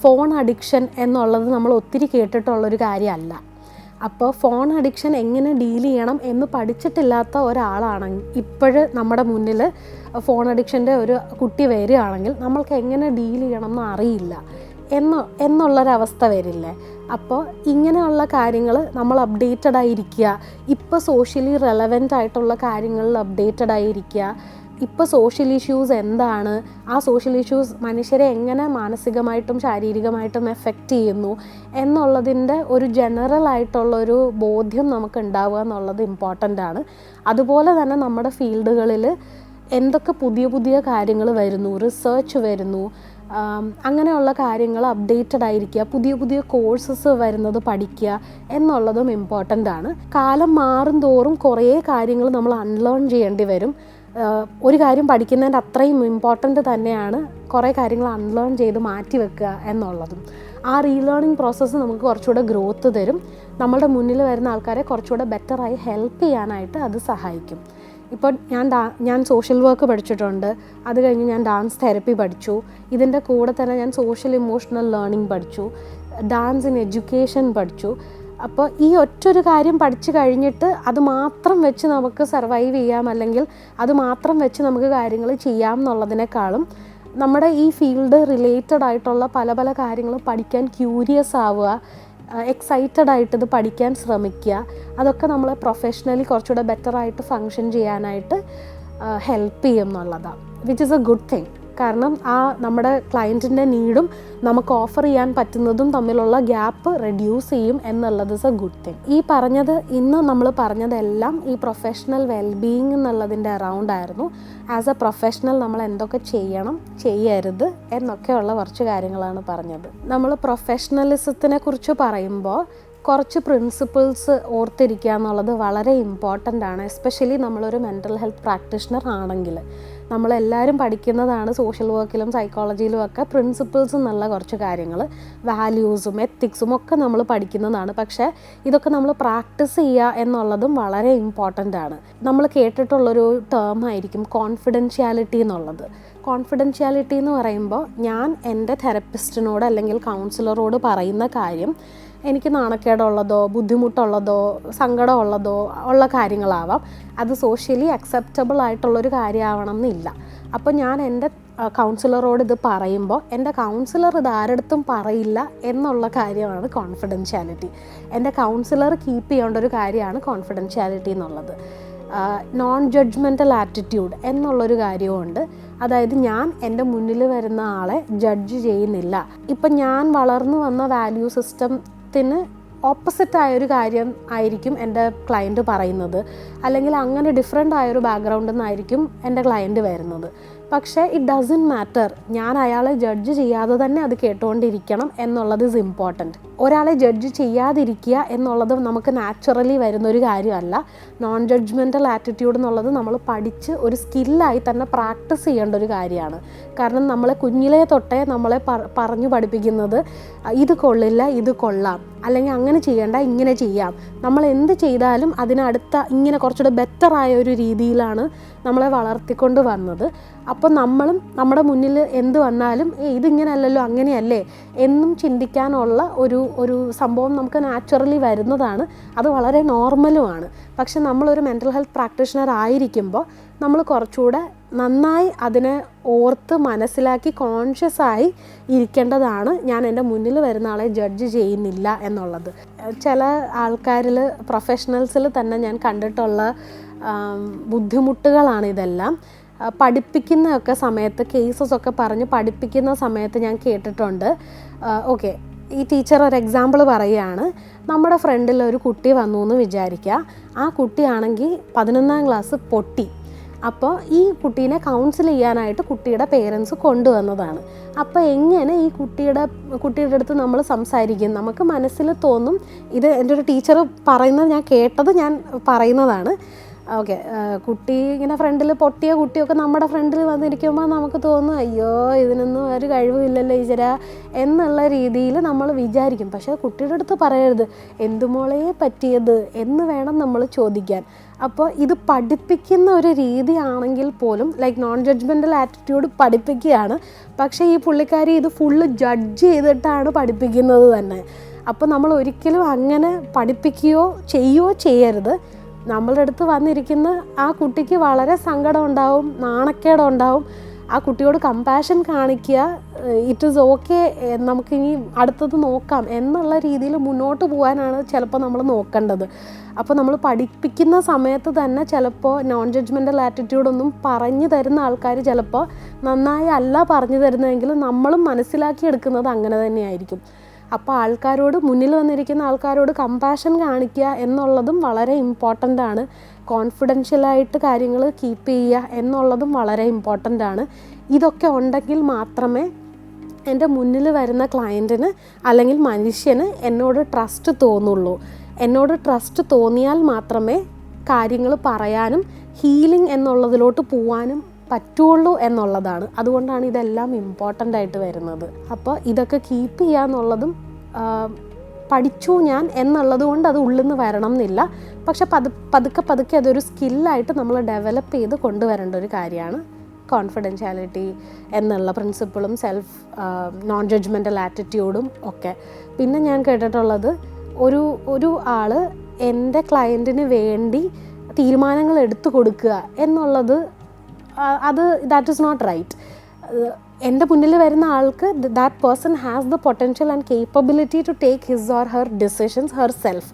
ഫോൺ അഡിക്ഷൻ എന്നുള്ളത് നമ്മൾ ഒത്തിരി കേട്ടിട്ടുള്ളൊരു കാര്യമല്ല അപ്പോൾ ഫോൺ അഡിക്ഷൻ എങ്ങനെ ഡീൽ ചെയ്യണം എന്ന് പഠിച്ചിട്ടില്ലാത്ത ഒരാളാണ് ഇപ്പോഴ് നമ്മുടെ മുന്നിൽ ഫോൺ അഡിക്ഷന്റെ ഒരു കുട്ടി വരികയാണെങ്കിൽ നമ്മൾക്ക് എങ്ങനെ ഡീൽ ചെയ്യണം എന്ന് അറിയില്ല. എന്ന് എന്നുള്ളൊരവസ്ഥ വരില്ലേ? അപ്പോൾ ഇങ്ങനെയുള്ള കാര്യങ്ങൾ നമ്മൾ അപ്ഡേറ്റഡ് ആയിരിക്കുക. ഇപ്പോൾ സോഷ്യലി റെലവെന്റ് ആയിട്ടുള്ള കാര്യങ്ങളിൽ അപ്ഡേറ്റഡ് ആയിരിക്കുക. ഇപ്പോൾ സോഷ്യൽ ഇഷ്യൂസ് എന്താണ്? ആ സോഷ്യൽ ഇഷ്യൂസ് മനുഷ്യരെ എങ്ങനെ മാനസികമായിട്ടും ശാരീരികമായിട്ടും എഫക്റ്റ് ചെയ്യുന്നു? എന്നുള്ളതിന്റെ ഒരു ജനറൽ ആയിട്ടുള്ളൊരു ബോധ്യം നമുക്ക് ഉണ്ടാവുക എന്നുള്ളത് ഇമ്പോർട്ടന്റ് ആണ്. അതുപോലെ തന്നെ നമ്മുടെ ഫീൽഡുകളിൽ എന്തൊക്കെ പുതിയ പുതിയ കാര്യങ്ങൾ വരുന്നു റിസേർച്ച് വരുന്നു അങ്ങനെയുള്ള കാര്യങ്ങൾ അപ്ഡേറ്റഡ് ആയിരിക്കുക പുതിയ പുതിയ കോഴ്സസ് വരുന്നത് പഠിക്കുക എന്നുള്ളതും ഇമ്പോർട്ടന്റ് ആണ്. കാലം മാറും തോറും കുറേ കാര്യങ്ങൾ നമ്മൾ അൺലേൺ ചെയ്യേണ്ടി വരും. ഒരു കാര്യം പഠിക്കുന്നതിന്റെ അത്രയും ഇമ്പോർട്ടന്റ് തന്നെയാണ് കുറേ കാര്യങ്ങൾ അൺലേൺ ചെയ്ത് മാറ്റി വെക്കുക എന്നുള്ളതും. ആ റീലേണിംഗ് പ്രോസസ്സ് നമുക്ക് കുറച്ചുകൂടെ ഗ്രോത്ത് തരും. നമ്മുടെ മുന്നിൽ വരുന്ന ആൾക്കാരെ കുറച്ചുകൂടെ ബെറ്ററായി ഹെൽപ്പ് ചെയ്യാനായിട്ട് അത് സഹായിക്കും. ഇപ്പോൾ ഞാൻ ഞാൻ സോഷ്യൽ വർക്ക് പഠിച്ചിട്ടുണ്ട്. അത് കഴിഞ്ഞ് ഞാൻ ഡാൻസ് തെറപ്പി പഠിച്ചു. ഇതിന്റെ കൂടെ തന്നെ ഞാൻ സോഷ്യൽ ഇമോഷണൽ ലേണിംഗ് പഠിച്ചു. ഡാൻസ് ഇൻ എഡ്യൂക്കേഷൻ പഠിച്ചു. അപ്പോൾ ഈ ഒറ്റൊരു കാര്യം പഠിച്ചു കഴിഞ്ഞിട്ട് അത് മാത്രം വെച്ച് നമുക്ക് സർവൈവ് ചെയ്യാം അല്ലെങ്കിൽ അത് മാത്രം വെച്ച് നമുക്ക് കാര്യങ്ങൾ ചെയ്യാം എന്നുള്ളതിനേക്കാളും നമ്മുടെ ഈ ഫീൽഡ് റിലേറ്റഡ് ആയിട്ടുള്ള പല പല കാര്യങ്ങൾ പഠിക്കാൻ ക്യൂരിയസ് ആവുക എക്സൈറ്റഡ് ആയിട്ട് ഇത് പഠിക്കാൻ ശ്രമിക്കുക. അതൊക്കെ നമ്മൾ പ്രൊഫഷണലി കുറച്ചുകൂടെ ബെറ്ററായിട്ട് ഫങ്ഷൻ ചെയ്യാനായിട്ട് ഹെൽപ്പ് ചെയ്യും എന്നുള്ളതാണ് which is a good thing കാരണം ആ നമ്മുടെ ക്ലയന്റിന്റെ നീഡും നമുക്ക് ഓഫർ ചെയ്യാൻ പറ്റുന്നതും തമ്മിലുള്ള ഗ്യാപ്പ് റെഡ്യൂസ് ചെയ്യും എന്നുള്ളത് ഇസ് എ ഗുഡ് തിങ് ഈ പറഞ്ഞത് ഇന്ന് നമ്മൾ പറഞ്ഞതെല്ലാം ഈ പ്രൊഫഷണൽ വെൽബീയിങ് എന്നുള്ളതിന്റെ അറൗണ്ട് ആയിരുന്നു. ആസ് എ പ്രൊഫഷണൽ നമ്മൾ എന്തൊക്കെ ചെയ്യണം ചെയ്യരുത് എന്നൊക്കെയുള്ള കുറച്ച് കാര്യങ്ങളാണ് പറഞ്ഞത്. നമ്മൾ പ്രൊഫഷണലിസത്തിനെ കുറിച്ച് പറയുമ്പോൾ കുറച്ച് പ്രിൻസിപ്പിൾസ് ഓർത്തിരിക്കുക എന്നുള്ളത് വളരെ ഇമ്പോർട്ടന്റ് ആണ്. എസ്പെഷ്യലി നമ്മളൊരു മെന്റൽ ഹെൽത്ത് പ്രാക്ടീഷണർ ആണെങ്കിൽ. നമ്മളെല്ലാവരും പഠിക്കുന്നതാണ് സോഷ്യൽ വർക്കിലും സൈക്കോളജിയിലും ഒക്കെ പ്രിൻസിപ്പിൾസ് എന്നുള്ള കുറച്ച് കാര്യങ്ങൾ വാല്യൂസും എത്തിക്സും ഒക്കെ നമ്മൾ പഠിക്കുന്നതാണ്. പക്ഷേ ഇതൊക്കെ നമ്മൾ പ്രാക്ടീസ് ചെയ്യുക എന്നുള്ളതും വളരെ ഇമ്പോർട്ടന്റ് ആണ്. നമ്മൾ കേട്ടിട്ടുള്ളൊരു ടേം ആയിരിക്കും കോൺഫിഡൻഷ്യാലിറ്റി എന്നുള്ളത്. കോൺഫിഡൻഷ്യാലിറ്റി എന്ന് പറയുമ്പോൾ ഞാൻ എന്റെ തെറപ്പിസ്റ്റിനോട് അല്ലെങ്കിൽ കൗൺസിലറോട് പറയുന്ന കാര്യം എനിക്ക് നാണക്കേടുള്ളതോ ബുദ്ധിമുട്ടുള്ളതോ സങ്കടമുള്ളതോ ഉള്ള കാര്യങ്ങളാവാം. അത് സോഷ്യലി അക്സെപ്റ്റബിൾ ആയിട്ടുള്ളൊരു കാര്യമാവണം എന്നില്ല അപ്പോൾ ഞാൻ എന്റെ കൗൺസിലറോട് ഇത് പറയുമ്പോൾ എന്റെ കൗൺസിലർ ഇത് ആരടുത്തും പറയില്ല എന്നുള്ള കാര്യമാണ് കോൺഫിഡൻഷ്യാലിറ്റി എന്റെ കൗൺസിലർ കീപ്പ് ചെയ്യേണ്ട ഒരു കാര്യമാണ് കോൺഫിഡൻഷ്യാലിറ്റി എന്നുള്ളത്. നോൺ ജഡ്ജ്മെന്റൽ ആറ്റിറ്റ്യൂഡ് എന്നുള്ളൊരു കാര്യമുണ്ട് അതായത് ഞാൻ എന്റെ മുന്നിൽ വരുന്ന ആളെ ജഡ്ജ് ചെയ്യുന്നില്ല. ഇപ്പം ഞാൻ വളർന്നു വന്ന വാല്യൂ സിസ്റ്റത്തിന് ഓപ്പോസിറ്റ് ആയൊരു കാര്യം ആയിരിക്കും എന്റെ ക്ലയന്റ് പറയുന്നത്. അല്ലെങ്കിൽ അങ്ങനെ ഡിഫറെന്റ് ആയൊരു ബാക്ക്ഗ്രൗണ്ടിൽ നിന്നായിരിക്കും എന്റെ ക്ലയന്റ് വരുന്നത്. പക്ഷേ ഇറ്റ് ഡസൻ മാറ്റർ ഞാൻ അയാളെ ജഡ്ജ് ചെയ്യാതെ തന്നെ അത് കേട്ടുകൊണ്ടിരിക്കണം എന്നുള്ളത് ഇസ് ഇമ്പോർട്ടന്റ് ഒരാളെ ജഡ്ജ് ചെയ്യാതിരിക്കുക എന്നുള്ളത് നമുക്ക് നാച്ചുറലി വരുന്നൊരു കാര്യമല്ല. നോൺ ജഡ്ജ്മെന്റൽ ആറ്റിറ്റ്യൂഡ് എന്നുള്ളത് നമ്മൾ പഠിച്ച് ഒരു സ്കില്ലായി തന്നെ പ്രാക്ടീസ് ചെയ്യേണ്ട ഒരു കാര്യമാണ്. കാരണം നമ്മളെ കുഞ്ഞിലെ തൊട്ടേ നമ്മളെ പറഞ്ഞു പഠിപ്പിക്കുന്നത് ഇത് കൊള്ളില്ല ഇത് കൊള്ളാം. അല്ലെങ്കിൽ അങ്ങനെ ചെയ്യേണ്ട ഇങ്ങനെ ചെയ്യാം. നമ്മൾ എന്ത് ചെയ്താലും അതിനടുത്ത ഇങ്ങനെ കുറച്ചുകൂടെ ബെറ്റർ ആയ ഒരു രീതിയിലാണ് നമ്മളെ വളർത്തിക്കൊണ്ട് വന്നത്. അപ്പോൾ നമ്മളും നമ്മുടെ മുന്നിൽ എന്ത് വന്നാലും ഏ ഇതിങ്ങനെ അല്ലല്ലോ അങ്ങനെയല്ലേ? എന്നും ചിന്തിക്കാനുള്ള ഒരു ഒരു സംഭവം നമുക്ക് നാച്ചുറലി വരുന്നതാണ്. അത് വളരെ നോർമലുമാണ്. പക്ഷെ നമ്മളൊരു മെന്റൽ ഹെൽത്ത് പ്രാക്ടീഷണർ ആയിരിക്കുമ്പോൾ നമ്മൾ കുറച്ചുകൂടെ നന്നായി അതിനെ ഓർത്ത് മനസ്സിലാക്കി കോൺഷ്യസ് ആയി ഇരിക്കേണ്ടതാണ്. ഞാൻ എന്റെ മുന്നിൽ വരുന്ന ആളെ ജഡ്ജ് ചെയ്യുന്നില്ല എന്നുള്ളത്. ചില ആൾക്കാരിൽ പ്രൊഫഷണൽസിൽ തന്നെ ഞാൻ കണ്ടിട്ടുള്ള ബുദ്ധിമുട്ടുകളാണ് ഇതെല്ലാം. പഠിപ്പിക്കുന്നതൊക്കെ സമയത്ത് കേസസ് ഒക്കെ പറഞ്ഞ് പഠിപ്പിക്കുന്ന സമയത്ത് ഞാൻ കേട്ടിട്ടുണ്ട്. ഓക്കെ ഈ ടീച്ചർ ഒരു എക്സാമ്പിൾ പറയുകയാണ്. നമ്മുടെ ഫ്രണ്ടിൽ ഒരു കുട്ടി വന്നു എന്ന് വിചാരിക്കുക. ആ കുട്ടിയാണെങ്കിൽ പതിനൊന്നാം ക്ലാസ് പൊട്ടി. അപ്പോൾ ഈ കുട്ടീനെ കൗൺസിൽ ചെയ്യാനായിട്ട് കുട്ടിയുടെ പേരൻസ് കൊണ്ടുവന്നതാണ്. അപ്പോൾ എങ്ങനെ ഈ കുട്ടിയുടെ കുട്ടിയുടെ അടുത്ത് നമ്മൾ സംസാരിക്കും? നമുക്ക് മനസ്സിൽ തോന്നും ഇത് എന്റെ ഒരു ടീച്ചർ പറയുന്നത് ഞാൻ കേട്ടത് ഞാൻ പറയുന്നതാണ്. ഓക്കെ. കുട്ടി ഇങ്ങനെ ഫ്രണ്ടിൽ പൊട്ടിയ കുട്ടിയൊക്കെ നമ്മുടെ ഫ്രണ്ടിൽ വന്നിരിക്കുമ്പോൾ നമുക്ക് തോന്നും അയ്യോ ഇതിനൊന്നും ഒരു കഴിവില്ലല്ലോ ഈശ്വര എന്നുള്ള രീതിയിൽ നമ്മൾ വിചാരിക്കും. പക്ഷേ കുട്ടിയുടെ അടുത്ത് പറയരുത്. എന്തുമോളെ പറ്റിയത്? എന്ന് വേണം നമ്മൾ ചോദിക്കാൻ. അപ്പോൾ ഇത് പഠിപ്പിക്കുന്ന ഒരു രീതിയാണെങ്കിൽ പോലും ലൈക്ക് നോൺ ജഡ്ജ്മെന്റൽ ആറ്റിറ്റ്യൂഡ് പഠിപ്പിക്കുകയാണ്. പക്ഷേ ഈ പുള്ളിക്കാരി ഇത് ഫുള്ള് ജഡ്ജ് ചെയ്തിട്ടാണ് പഠിപ്പിക്കുന്നത് തന്നെ. അപ്പോൾ നമ്മൾ ഒരിക്കലും അങ്ങനെ പഠിപ്പിക്കുകയോ ചെയ്യുകയോ ചെയ്യരുത്. നമ്മളുടെ അടുത്ത് വന്നിരിക്കുന്ന ആ കുട്ടിക്ക് വളരെ സങ്കടം ഉണ്ടാവും നാണക്കേടം ഉണ്ടാവും. ആ കുട്ടിയോട് കമ്പാഷൻ കാണിക്കുക ഇറ്റ് ഈസ് ഓക്കെ നമുക്കിനി അടുത്തത് നോക്കാം എന്നുള്ള രീതിയിൽ മുന്നോട്ട് പോകാനാണ് ചിലപ്പോൾ നമ്മൾ നോക്കേണ്ടത്. അപ്പോൾ നമ്മൾ പഠിപ്പിക്കുന്ന സമയത്ത് തന്നെ ചിലപ്പോൾ നോൺ ജഡ്ജ്മെന്റൽ ആറ്റിറ്റ്യൂഡൊന്നും പറഞ്ഞു തരുന്ന ആൾക്കാർ ചിലപ്പോൾ നന്നായി അല്ല പറഞ്ഞു തരുന്നതെങ്കിൽ നമ്മളും മനസ്സിലാക്കിയെടുക്കുന്നത് അങ്ങനെ തന്നെയായിരിക്കും. അപ്പോൾ ആൾക്കാരോട് മുന്നിൽ വന്നിരിക്കുന്ന ആൾക്കാരോട് കമ്പാഷൻ കാണിക്കുക എന്നുള്ളതും വളരെ ഇമ്പോർട്ടന്റ് ആണ്. കോൺഫിഡൻഷ്യലായിട്ട് കാര്യങ്ങൾ കീപ്പ് ചെയ്യുക എന്നുള്ളതും വളരെ ഇമ്പോർട്ടന്റ് ആണ്. ഇതൊക്കെ ഉണ്ടെങ്കിൽ മാത്രമേ എന്റെ മുന്നിൽ വരുന്ന ക്ലയന്റിന് അല്ലെങ്കിൽ മനുഷ്യന് എന്നോട് ട്രസ്റ്റ് തോന്നുള്ളൂ. എന്നോട് ട്രസ്റ്റ് തോന്നിയാൽ മാത്രമേ കാര്യങ്ങൾ പറയാനും ഹീലിംഗ് എന്നുള്ളതിലോട്ട് പോവാനും പറ്റുള്ളൂ എന്നുള്ളതാണ്. അതുകൊണ്ടാണ് ഇതെല്ലാം ഇമ്പോർട്ടന്റ് ആയിട്ട് വരുന്നത്. അപ്പോൾ ഇതൊക്കെ കീപ്പ് ചെയ്യുക എന്നുള്ളതും പഠിച്ചു ഞാൻ എന്നുള്ളത് കൊണ്ട് അത് ഉള്ളിൽ നിന്ന് വരണം എന്നില്ല. പക്ഷെ പതു പതുക്കെ പതുക്കെ അതൊരു സ്കില്ലായിട്ട് നമ്മൾ ഡെവലപ്പ് ചെയ്ത് കൊണ്ടുവരേണ്ട ഒരു കാര്യമാണ് കോൺഫിഡൻഷ്യാലിറ്റി എന്നുള്ള പ്രിൻസിപ്പിളും സെൽഫ് നോൺ ജഡ്ജ്മെന്റൽ ആറ്റിറ്റ്യൂഡും ഒക്കെ. പിന്നെ ഞാൻ കേട്ടിട്ടുള്ളത് ഒരു ഒരു ആൾ എന്റെ ക്ലയന്റിന് വേണ്ടി തീരുമാനങ്ങൾ എടുത്തു കൊടുക്കുക എന്നുള്ളത് അത് ദാറ്റ് ഇസ് നോട്ട് റൈറ്റ് എന്റെ മുന്നിൽ വരുന്ന ആൾക്ക് that person has the potential and capability to take his or her decisions herself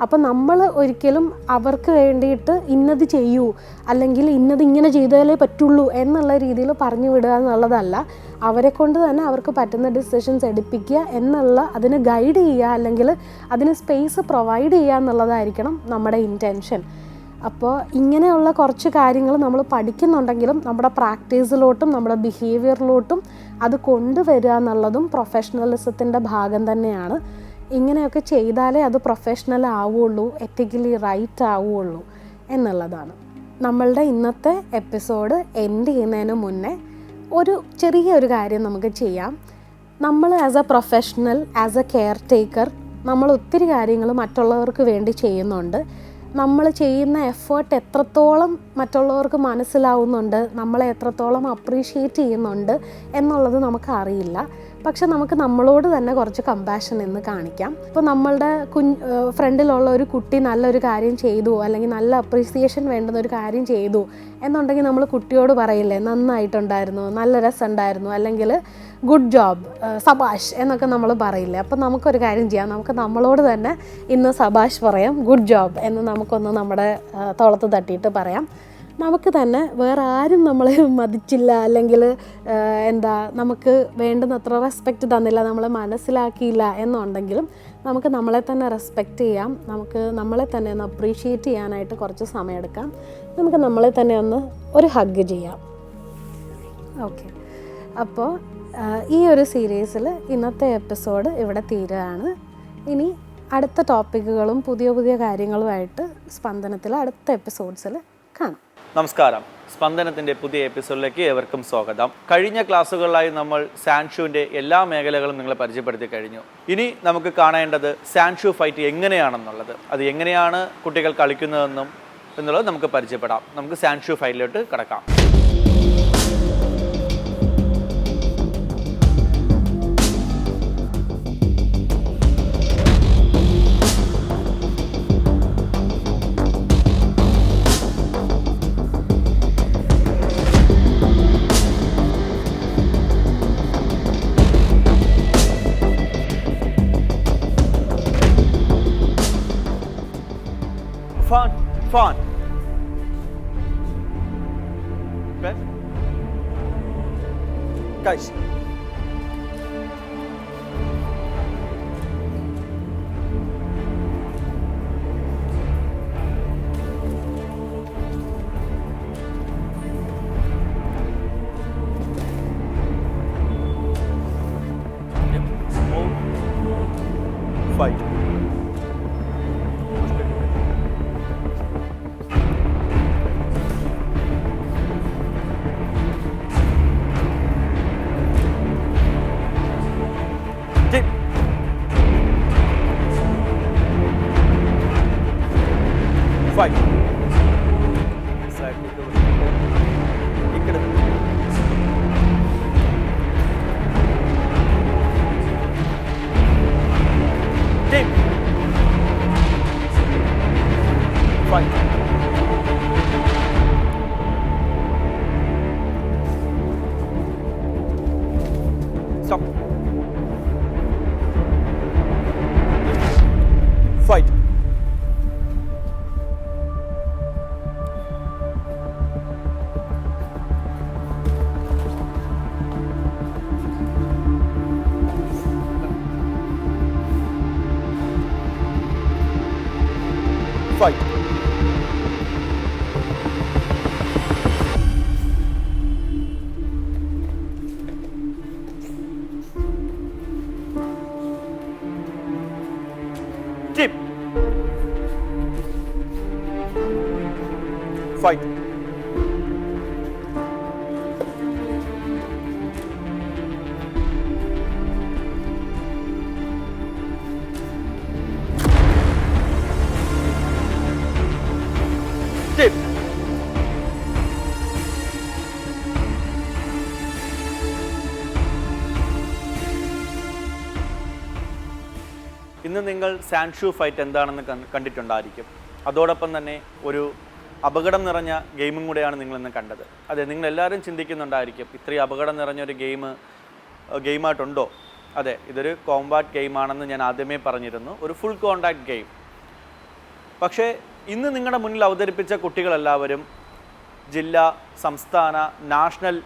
അപ്പം നമ്മൾ ഒരിക്കലും അവർക്ക് വേണ്ടിയിട്ട് ഇന്നത് ചെയ്യൂ അല്ലെങ്കിൽ ഇന്നത് ഇങ്ങനെ ചെയ്താലേ പറ്റുള്ളൂ എന്നുള്ള രീതിയിൽ പറഞ്ഞു വിടുക എന്നുള്ളതല്ല. അവരെ കൊണ്ട് തന്നെ അവർക്ക് പറ്റുന്ന ഡിസിഷൻസ് എടുപ്പിക്കുക എന്നുള്ള അതിന് ഗൈഡ് ചെയ്യുക അല്ലെങ്കിൽ അതിന് സ്പേസ് പ്രൊവൈഡ് ചെയ്യുക എന്നുള്ളതായിരിക്കണം നമ്മുടെ ഇന്റൻഷൻ അപ്പോൾ ഇങ്ങനെയുള്ള കുറച്ച് കാര്യങ്ങൾ നമ്മൾ പഠിക്കുന്നുണ്ടെങ്കിലും നമ്മുടെ പ്രാക്ടീസിലോട്ടും നമ്മുടെ ബിഹേവിയറിലോട്ടും അത് കൊണ്ടുവരിക എന്നുള്ളതും പ്രൊഫഷണലിസത്തിന്റെ ഭാഗം തന്നെയാണ്. ഇങ്ങനെയൊക്കെ ചെയ്താലേ അത് പ്രൊഫഷണൽ ആവുള്ളൂ എത്തിക്കലി റൈറ്റ് ആവുള്ളൂ എന്നുള്ളതാണ്. നമ്മളുടെ ഇന്നത്തെ എപ്പിസോഡ് എൻഡ് ചെയ്യുന്നതിന് മുന്നേ ഒരു ചെറിയ ഒരു കാര്യം നമുക്ക് ചെയ്യാം. നമ്മൾ as a professional as a care taker നമ്മൾ ഒത്തിരി കാര്യങ്ങൾ മറ്റുള്ളവർക്ക് വേണ്ടി ചെയ്യുന്നുണ്ട്. നമ്മൾ ചെയ്യുന്ന എഫേർട്ട് എത്രത്തോളം മറ്റുള്ളവർക്ക് മനസ്സിലാവുന്നുണ്ട് നമ്മളെ എത്രത്തോളം അപ്രീഷിയേറ്റ് ചെയ്യുന്നുണ്ട് എന്നുള്ളത് നമുക്ക് അറിയില്ല. പക്ഷെ നമുക്ക് നമ്മളോട് തന്നെ കുറച്ച് കമ്പാഷൻ എന്ന് കാണിക്കാം. ഇപ്പോൾ നമ്മളുടെ കുഞ്ഞ് ഫ്രണ്ടിലുള്ള ഒരു കുട്ടി നല്ലൊരു കാര്യം ചെയ്തു അല്ലെങ്കിൽ നല്ല അപ്രീസിയേഷൻ വേണ്ടുന്ന ഒരു കാര്യം ചെയ്തു എന്നുണ്ടെങ്കിൽ നമ്മൾ കുട്ടിയോട് പറയില്ലേ നന്നായിട്ടുണ്ടായിരുന്നു നല്ല രസമുണ്ടായിരുന്നു അല്ലെങ്കിൽ ഗുഡ് ജോബ് സബാഷ് എന്നൊക്കെ നമ്മൾ പറയില്ലേ. അപ്പം നമുക്കൊരു കാര്യം ചെയ്യാം. നമുക്ക് നമ്മളോട് തന്നെ ഇന്ന് സബാഷ് പറയാം ഗുഡ് ജോബ് എന്ന് നമുക്കൊന്ന് നമ്മുടെ തോളത്ത് തട്ടിയിട്ട് പറയാം. നമുക്ക് തന്നെ വേറെ ആരും നമ്മളെ മതിച്ചില്ല അല്ലെങ്കിൽ എന്താ നമുക്ക് വേണ്ടുന്നത്ര റെസ്പെക്റ്റ് തന്നില്ല നമ്മളെ മനസ്സിലാക്കിയില്ല എന്നുണ്ടെങ്കിലും നമുക്ക് നമ്മളെ തന്നെ റെസ്പെക്റ്റ് ചെയ്യാം. നമുക്ക് നമ്മളെ തന്നെ ഒന്ന് അപ്രീഷിയേറ്റ് ചെയ്യാനായിട്ട് കുറച്ച് സമയമെടുക്കാം. നമുക്ക് നമ്മളെ തന്നെ ഒന്ന് ഒരു ഹഗ് ചെയ്യാം. ഓക്കെ അപ്പോൾ ഈ ഒരു സീരീസിൽ ഇന്നത്തെ എപ്പിസോഡ് ഇവിടെ തീരുകയാണ്. ഇനി അടുത്ത ടോപ്പിക്കുകളും പുതിയ പുതിയ കാര്യങ്ങളുമായിട്ട് സ്പന്ദനത്തിൽ അടുത്ത എപ്പിസോഡ്സിൽ കാണാം. നമസ്കാരം. സ്പന്ദനത്തിന്റെ പുതിയ എപ്പിസോഡിലേക്ക് ഏവർക്കും സ്വാഗതം. കഴിഞ്ഞ ക്ലാസ്സുകളിലായി നമ്മൾ സാൻഷുവിന്റെ എല്ലാ മേഖലകളും നിങ്ങളെ പരിചയപ്പെടുത്തി കഴിഞ്ഞു. ഇനി നമുക്ക് കാണേണ്ടത് സാൻഷു ഫൈറ്റ് എങ്ങനെയാണെന്നുള്ളത്. അത് എങ്ങനെയാണ് കുട്ടികൾ കളിക്കുന്നതെന്നും എന്നുള്ളത് നമുക്ക് പരിചയപ്പെടാം. നമുക്ക് സാൻഷു ഫൈറ്റിലോട്ട് കിടക്കാം. ഇന്ന് നിങ്ങൾ സാൻഷൂ ഫൈറ്റ് എന്താണെന്ന് കണ്ടിട്ടുണ്ടായിരിക്കും. അതോടൊപ്പം തന്നെ ഒരു അപകടം നിറഞ്ഞ ഗെയിമും കൂടെയാണ് നിങ്ങളിന്ന് കണ്ടത്. അതെ നിങ്ങൾ എല്ലാവരും ചിന്തിക്കുന്നുണ്ടായിരിക്കും ഇത്രയും അപകടം നിറഞ്ഞ ഒരു ഗെയിം ഗെയിമായിട്ടുണ്ടോ? അതെ ഇതൊരു കോംബാറ്റ് ഗെയിമാണെന്ന് ഞാൻ ആദ്യമേ പറഞ്ഞിരുന്നു ഒരു ഫുൾ കോണ്ടാക്ട് ഗെയിം. പക്ഷേ ഇന്ന് നിങ്ങളുടെ മുന്നിൽ അവതരിപ്പിച്ച കുട്ടികളെല്ലാവരും ജില്ലാ സംസ്ഥാന നാഷണൽ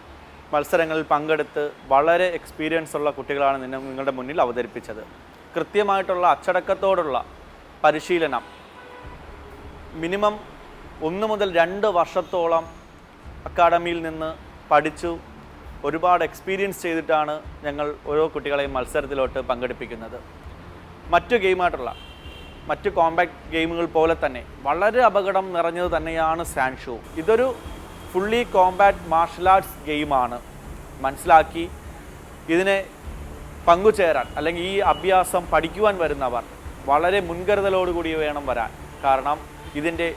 മത്സരങ്ങളിൽ പങ്കെടുത്ത് വളരെ എക്സ്പീരിയൻസ് ഉള്ള കുട്ടികളാണ് നിങ്ങളുടെ മുന്നിൽ അവതരിപ്പിച്ചത്. കൃത്യമായിട്ടുള്ള അച്ചടക്കത്തോടുള്ള പരിശീലനം. മിനിമം ഒന്ന് മുതൽ രണ്ട് വർഷത്തോളം അക്കാഡമിയിൽ നിന്ന് പഠിച്ചു. ഒരുപാട് എക്സ്പീരിയൻസ് ചെയ്തിട്ടാണ് ഞങ്ങൾ ഓരോ കുട്ടികളെയും മത്സരത്തിലോട്ട് പങ്കെടുപ്പിക്കുന്നത്. മറ്റു ഗെയിമായിട്ടുള്ള മറ്റ് കോമ്പാക്ട് ഗെയിമുകൾ പോലെ തന്നെ വളരെ അപകടം നിറഞ്ഞത് തന്നെയാണ് സാൻഷോ. ഇതൊരു ഫുള്ളി കോമ്പാക്ട് മാർഷൽ ആർട്സ് ഗെയിമാണ്. മനസ്സിലാക്കി. ഇതിനെ പങ്കുചേരാൻ അല്ലെങ്കിൽ ഈ അഭ്യാസം പഠിക്കുവാൻ വരുന്നവർ വളരെ മുൻകരുതലോടുകൂടി വേണം വരാൻ. കാരണം ഇതിന്റെ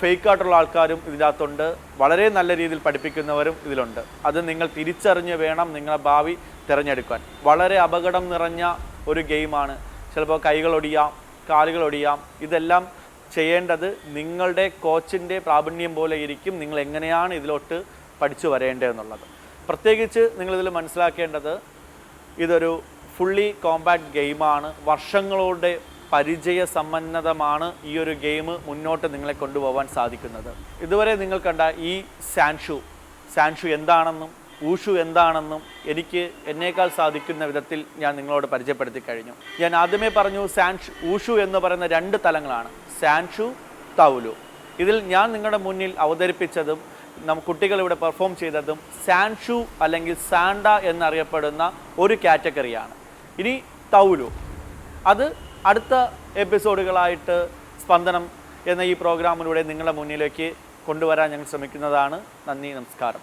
ഫേക്കായിട്ടുള്ള ആൾക്കാരും ഇതിനകത്തുണ്ട്. വളരെ നല്ല രീതിയിൽ പഠിപ്പിക്കുന്നവരും ഇതിലുണ്ട്. അത് നിങ്ങൾ തിരിച്ചറിഞ്ഞ് വേണം നിങ്ങളെ ഭാവി തിരഞ്ഞെടുക്കാൻ. വളരെ അപകടം നിറഞ്ഞ ഒരു ഗെയിമാണ്. ചിലപ്പോൾ കൈകളൊടിയാം കാലുകളൊടിയാം ഇതെല്ലാം ചെയ്യേണ്ടത് നിങ്ങളുടെ കോച്ചിന്റെ പ്രാവീണ്യം പോലെ ഇരിക്കും. നിങ്ങൾ എങ്ങനെയാണ് ഇതിലോട്ട് പഠിച്ചു വരേണ്ടതെന്നുള്ളത് പ്രത്യേകിച്ച് നിങ്ങളിതിൽ മനസ്സിലാക്കേണ്ടത് ഇതൊരു ഫുള്ളി കോമ്പാക്ട് ഗെയിമാണ് വർഷങ്ങളുടെ പരിചയ സമ്പന്നതമാണ് ഈ ഒരു ഗെയിം മുന്നോട്ട് നിങ്ങളെ കൊണ്ടുപോകാൻ സാധിക്കുന്നത്. ഇതുവരെ നിങ്ങൾ കണ്ട ഈ സാൻഷു സാൻഷു എന്താണെന്നും ഊഷു എന്താണെന്നും എനിക്ക് എന്നേക്കാൾ സാധിക്കുന്ന വിധത്തിൽ ഞാൻ നിങ്ങളോട് പരിചയപ്പെടുത്തി കഴിഞ്ഞു. ഞാൻ ആദ്യമേ പറഞ്ഞു സാൻഷു ഊഷു എന്ന് പറയുന്ന രണ്ട് തലങ്ങളാണ്. സാൻഷു തൗലു. ഇതിൽ ഞാൻ നിങ്ങളുടെ മുന്നിൽ അവതരിപ്പിച്ചതും നം കുട്ടികൾ ഇവിടെ പെർഫോം ചെയ്തതും സാൻഷു അല്ലെങ്കിൽ സാൻഡ എന്നറിയപ്പെടുന്ന ഒരു കാറ്റഗറിയാണ്. ഇനി തൗലു. അത് അടുത്ത എപ്പിസോഡുകളായിട്ട് സ്പന്ദനം എന്ന ഈ പ്രോഗ്രാമിലൂടെ നിങ്ങളുടെ മുന്നിലേക്ക് കൊണ്ടുവരാൻ ഞങ്ങൾ ശ്രമിക്കുന്നതാണ്. നന്ദി നമസ്കാരം.